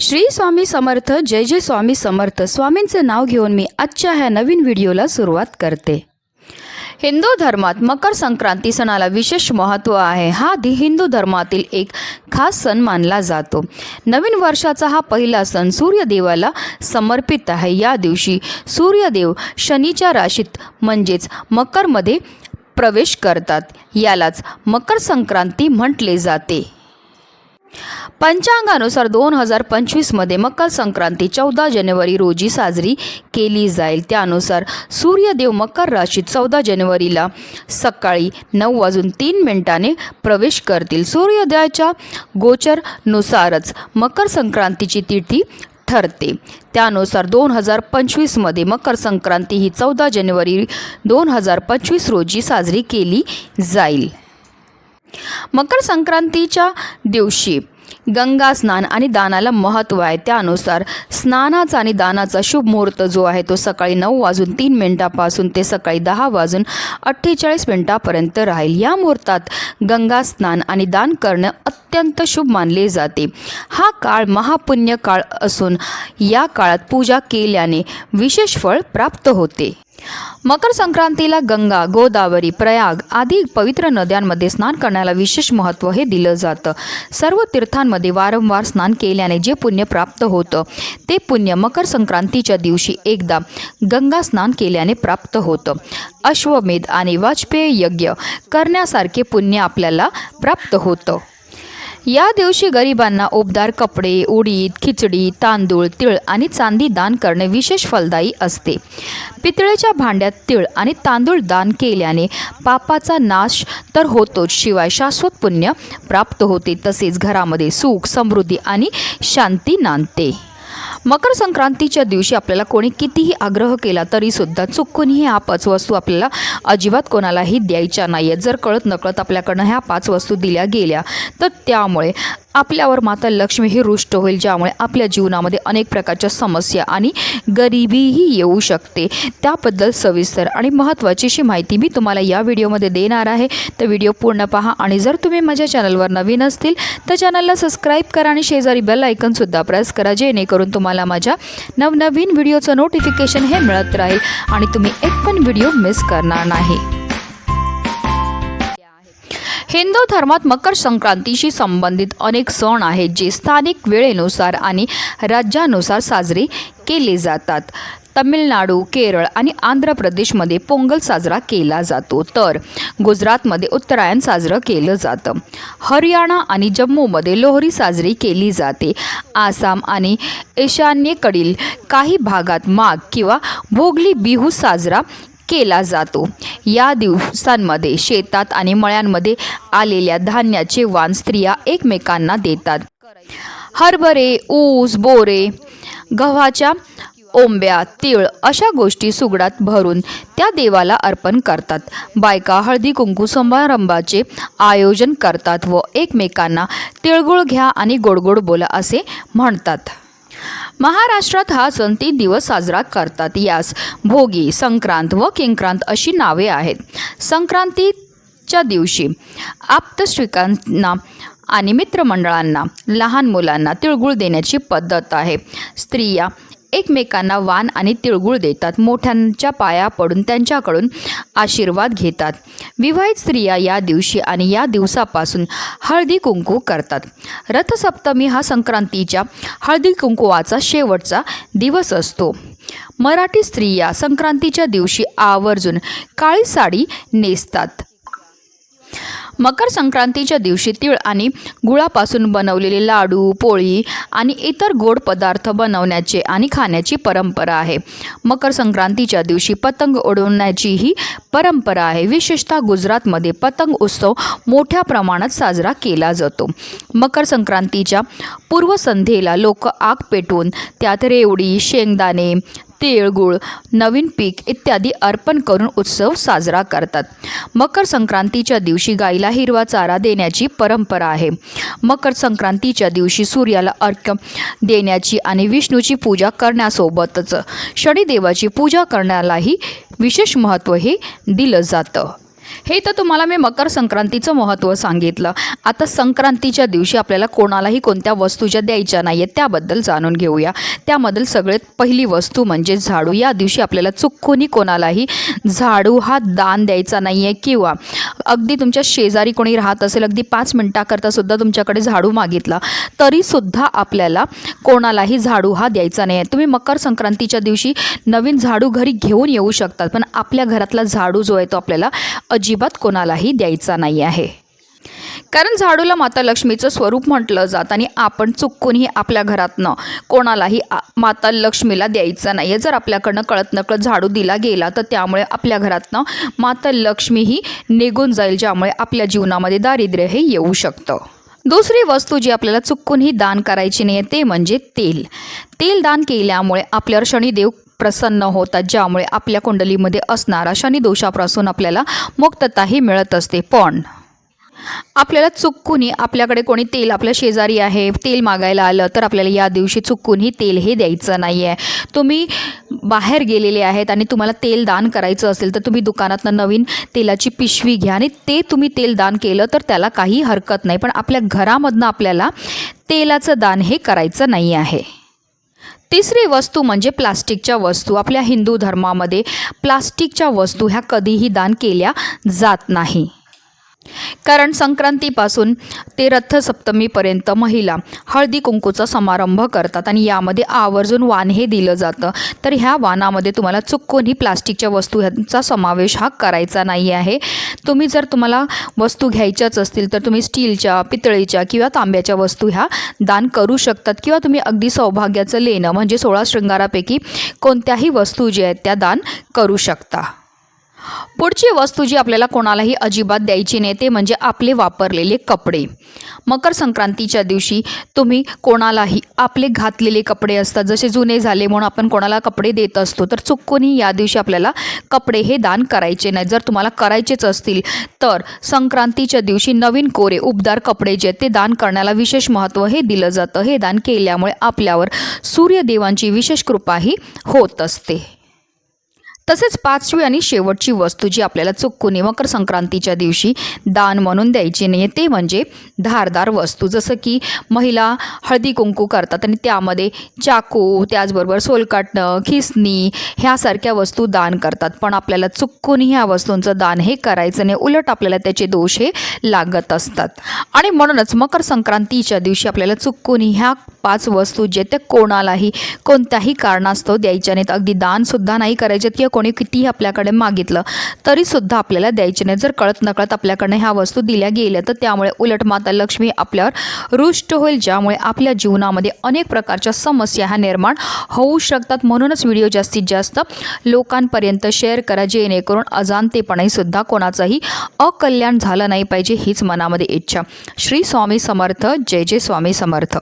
श्री स्वामी समर्थ जय जय स्वामी समर्थ. स्वामींचे नाव घेऊन मी आजच्या ह्या नवीन व्हिडिओला सुरुवात करते. हिंदू धर्मात मकर संक्रांती सणाला विशेष महत्त्व आहे. हा दि हिंदू धर्मातील एक खास सण मानला जातो. नवीन वर्षाचा हा पहिला सण सूर्यदेवाला समर्पित आहे. या दिवशी सूर्यदेव शनीच्या राशीत म्हणजेच मकरमध्ये प्रवेश करतात. यालाच मकर संक्रांती म्हटले जाते. पंचांगानुसार दोन हजार पंचवीसमध्ये मकर संक्रांती चौदा जानेवारी रोजी साजरी केली जाईल. त्यानुसार सूर्यदेव मकर राशीत चौदा जानेवारीला सकाळी नऊ वाजून तीन मिनिटाने प्रवेश करतील. सूर्योदयाच्या गोचरनुसारच मकर संक्रांतीची तिथी ठरते. त्यानुसार दोन हजार पंचवीसमध्ये मकर संक्रांती ही चौदा जानेवारी दोन हजार पंचवीस रोजी साजरी केली जाईल. मकर संक्रांतीच्या दिवशी गंगा स्नान आणि दानाला महत्त्व आहे. त्यानुसार स्नानाचा आणि दानाचा शुभ मुहूर्त जो आहे तो सकाळी नऊ वाजून तीन मिनिटापासून ते सकाळी दहा वाजून अठ्ठेचाळीस मिनिटापर्यंत राहील. या मुहूर्तात गंगा स्नान आणि दान करणं अत्यंत शुभ मानले जाते. हा काळ महापुण्य काळ असून या काळात पूजा केल्याने विशेष फळ प्राप्त होते. मकर संक्रांतीला गंगा गोदावरी प्रयाग आदी पवित्र नद्यांमध्ये स्नान करण्याला विशेष महत्त्व हे दिलं जातं. सर्व तीर्थांमध्ये वारंवार स्नान केल्याने जे पुण्य प्राप्त होतं ते पुण्य मकर संक्रांतीच्या दिवशी एकदा गंगा स्नान केल्याने प्राप्त होतं. अश्वमेध आणि वाजपेयी यज्ञ करण्यासारखे पुण्य आपल्याला प्राप्त होतं. या दिवशी गरिबांना उबदार कपडे उडीद खिचडी तांदूळ तिळ आणि चांदी दान करणे विशेष फलदायी असते. पितळेच्या भांड्यात तिळ आणि तांदूळ दान केल्याने पापाचा नाश तर होतोच शिवाय शाश्वत पुण्य प्राप्त होते. तसेच घरामध्ये सुख समृद्धी आणि शांती नांदते. मकर संक्रांतीच्या दिवशी आपल्याला कोणी कितीही आग्रह केला तरीसुद्धा चुकूनही ह्या पाच वस्तू आपल्याला अजिबात कोणालाही द्यायच्या नाही आहेत जर कळत नकळत आपल्याकडनं ह्या पाच वस्तू दिल्या गेल्या तर त्यामुळे आपल्यावर माता लक्ष्मी ही रुष्ट होईल ज्यामुळे आपल्या जीवनामध्ये अनेक प्रकारच्या समस्या आणि गरिबीही येऊ शकते. त्याबद्दल सविस्तर आणि महत्त्वाची अशी माहिती मी तुम्हाला या व्हिडिओमध्ये देणार आहे. तर व्हिडिओ पूर्ण पहा आणि जर तुम्ही माझ्या चॅनलवर नवीन असतील तर चॅनलला सबस्क्राईब करा आणि शेजारी बेल आयकनसुद्धा प्रेस करा जेणेकरून तुम्हाला माझ्या नवनवीन व्हिडिओचं नोटिफिकेशन हे मिळत राहील आणि तुम्ही एक पण व्हिडिओ मिस करणार नाही. हिंदू धर्मात मकर संक्रांतीशी संबंधित अनेक सण आहेत जे स्थानिक वेळेनुसार आणि राज्यानुसार साजरे केले जातात. तमिळनाडू केरळ आणि आंध्र प्रदेशमध्ये पोंगल साजरा केला जातो. तर गुजरातमध्ये उत्तरायण साजरं केलं जातं. हरियाणा आणि जम्मूमध्ये लोहरी साजरी केली जाते. आसाम आणि ईशान्येकडील काही भागात माघ किंवा भोगली बिहू साजरा केला जातो. या दिवसांमध्ये शेतात आणि मळ्यांमध्ये आलेल्या धान्याचे वाण स्त्रिया एकमेकांना देतात. हरभरे ऊस बोरे गव्हाच्या ओंब्या तीळ अशा गोष्टी सुगडात भरून त्या देवाला अर्पण करतात. बायका हळदी कुंकू समारंभाचे आयोजन करतात व एकमेकांना तिळगुळ घ्या आणि गोडगोड बोला असे म्हणतात. महाराष्ट्रात हा सण तीन दिवस साजरा करतात. यास भोगी संक्रांत व किंक्रांत अशी नावे आहेत. संक्रांतीच्या दिवशी आप्तश्विकांना आणि मित्रमंडळांना लहान मुलांना तिळगुळ देण्याची पद्धत आहे. स्त्रिया एकमेकांना वाण आणि तिळगुळ देतात. मोठ्यांच्या पाया पडून त्यांच्याकडून आशीर्वाद घेतात. विवाहित स्त्रिया या दिवशी आणि या दिवसापासून हळदी कुंकू करतात. रथसप्तमी हा संक्रांतीच्या हळदी कुंकुवाचा शेवटचा दिवस असतो. मराठी स्त्रिया संक्रांतीच्या दिवशी आवर्जून काळी साडी नेसतात. मकर संक्रांतीच्या दिवशी तीळ आणि गुळापासून बनवलेले लाडू पोळी आणि इतर गोड पदार्थ बनवण्याचे आणि खाण्याची परंपरा आहे. मकर संक्रांतीच्या दिवशी पतंग उडवण्याचीही परंपरा आहे. विशेषतः गुजरातमध्ये पतंग उत्सव मोठ्या प्रमाणात साजरा केला जातो. मकर संक्रांतीच्या पूर्वसंध्येला लोक आग पेटवून त्यात रेवडी शेंगदाणे तिळगुळ नवीन पीक इत्यादी अर्पण करून उत्सव साजरा करतात. मकर संक्रांतीच्या दिवशी गाईला हिरवा चारा देण्याची परंपरा आहे. मकर संक्रांतीच्या दिवशी सूर्याला अर्घ्य देण्याची आणि विष्णूची पूजा करण्यासोबतच शनिदेवाची पूजा करण्यालाही विशेष महत्त्व हे दिलं जातं. हे तर तुम्हाला मी मकर संक्रांतीचं महत्त्व सांगितलं. आता संक्रांतीच्या दिवशी आपल्याला कोणालाही कोणत्या वस्तू ज्या द्यायच्या नाही आहेत त्याबद्दल जाणून घेऊया. त्यामधील सगळ्यात पहिली वस्तू म्हणजे झाडू. या दिवशी आपल्याला चुकूनही कोणालाही झाडू हा दान द्यायचा नाही आहे किंवा अगदी तुमच्या शेजारी कोणी राहत असेल अगदी पाच मिनटाकरता सुद्धा तुमच्याकडे झाडू मागितला तरीसुद्धा आपल्याला कोणालाही झाडू हा द्यायचा नाही आहे तुम्ही मकर संक्रांतीच्या दिवशी नवीन झाडू घरी घेऊन येऊ शकतात पण आपल्या घरातला झाडू जो आहे तो आपल्याला अजिबात कोणालाही द्यायचा नाही आहे. कारण झाडूला माता लक्ष्मीचं स्वरूप म्हटलं जात आणि आपण चुकूनही आपल्या घरातनं कोणालाही आ- माता लक्ष्मीला द्यायचं नाही आहे. जर आपल्याकडनं कळत नकळत झाडू दिला गेला तर त्यामुळे आपल्या घरातनं माता लक्ष्मी ही निघून जाईल ज्यामुळे आपल्या जीवनामध्ये दारिद्र्य हे येऊ शकतं. दुसरी वस्तू जी आपल्याला चुकूनही दान करायची नाही आहे ते म्हणजे तेल. तेल दान केल्यामुळे आपल्यावर शनिदेव प्रसन्न होतात ज्यामुळे आपल्या कुंडलीमध्ये असणारा शनी दोषापासून आपल्याला मुक्तताही मिळत असते. पण आपल्याला चुकूनही आपल्याकडे कोणी तेल आपल्या शेजारी आहे तेल मागायला आलं तर आपल्याला या दिवशी चुकूनही तेल हे द्यायचं नाही आहे तुम्ही बाहेर गेलेले आहेत आणि तुम्हाला तेल दान करायचं असेल तर तुम्ही दुकानातनं नवीन तेलाची पिशवी घ्या आणि ते तुम्ही तेल दान केलं तर त्याला काही हरकत नाही. पण आपल्या घरामधनं आपल्याला तेलाचं दान हे करायचं नाही आहे तिसरी वस्तू म्हणजे प्लास्टिकच्या वस्तू. आपल्या हिंदू धर्मामध्ये प्लास्टिकच्या वस्तू ह्या कधीही दान केल्या जात नाही. कारण संक्रांतीपासून ते रथसप्तमीपर्यंत महिला हळदी कुंकूचा समारंभ करतात आणि यामध्ये आवर्जून वाण हे दिलं जातं. तर ह्या वाणामध्ये तुम्हाला चुकूनही प्लास्टिकच्या वस्तू ह्यांचा समावेश हा करायचा नाही आहे. तुम्ही जर तुम्हाला वस्तू घ्यायच्याच असतील तर तुम्ही स्टीलच्या पितळीच्या किंवा तांब्याच्या वस्तू ह्या दान करू शकतात किंवा तुम्ही अगदी सौभाग्याचं लेणं म्हणजे सोळा शृंगारापैकी कोणत्याही वस्तू ज्या आहेत त्या दान करू शकता. पुढची वस्तू जी आपल्याला कोणालाही अजिबात द्यायची नाही ते म्हणजे आपले वापरलेले कपडे. मकर संक्रांतीच्या दिवशी तुम्ही कोणालाही आपले घातलेले कपडे असतात जसे जुने झाले म्हणून आपण कोणाला कपडे देत असतो तर चुकूनही या दिवशी आपल्याला कपडे हे दान करायचे नाही जर तुम्हाला करायचेच असतील तर संक्रांतीच्या दिवशी नवीन कोरे उबदार कपडे जे आहेत ते दान करण्याला विशेष महत्त्व हे दिलं जातं. हे दान केल्यामुळे आपल्यावर सूर्यदेवांची विशेष कृपाही होत असते. तसेच पाचवी आणि शेवटची वस्तू जी आपल्याला चुकून मकर संक्रांतीच्या दिवशी दान म्हणून द्यायची नाही ते म्हणजे धारदार वस्तू. जसं की महिला हळदी कुंकू करतात आणि त्यामध्ये चाकू त्याचबरोबर सोलकाटणं खिसणी ह्यासारख्या वस्तू दान करतात. पण आपल्याला चुकून ह्या वस्तूंचं दान हे करायचं नाही उलट आपल्याला त्याचे दोष हे लागत असतात. आणि म्हणूनच मकर संक्रांतीच्या दिवशी आपल्याला चुकून ह्या पाच वस्तू जे त्या कोणालाही कोणत्याही कारणास्तव द्यायच्या नाहीत. अगदी दानसुद्धा नाही करायचे किंवा कोणी कितीही आपल्याकडे मागितलं तरीसुद्धा आपल्याला द्यायचे नाही जर कळत नकळत आपल्याकडनं ह्या वस्तू दिल्या गेल्या तर त्यामुळे उलट माता लक्ष्मी आपल्यावर रुष्ट होईल ज्यामुळे आपल्या जीवनामध्ये अनेक प्रकारच्या समस्या ह्या निर्माण होऊ शकतात. म्हणूनच व्हिडिओ जास्तीत जास्त लोकांपर्यंत शेअर करा जेणेकरून अजाणतेपणाही सुद्धा कोणाचंही अकल्याण झालं नाही पाहिजे हीच मनामध्ये इच्छा. श्री स्वामी समर्थ. जय जय स्वामी समर्थ.